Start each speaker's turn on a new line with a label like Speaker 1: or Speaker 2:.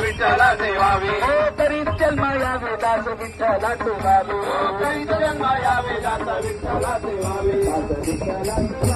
Speaker 1: विठ्ठला देवावे हो तरी जन्मा यावे दास विठ्ठला देवावे तरी जन्मा यावे दास विठ्ठला देवावे दास विठ्ठला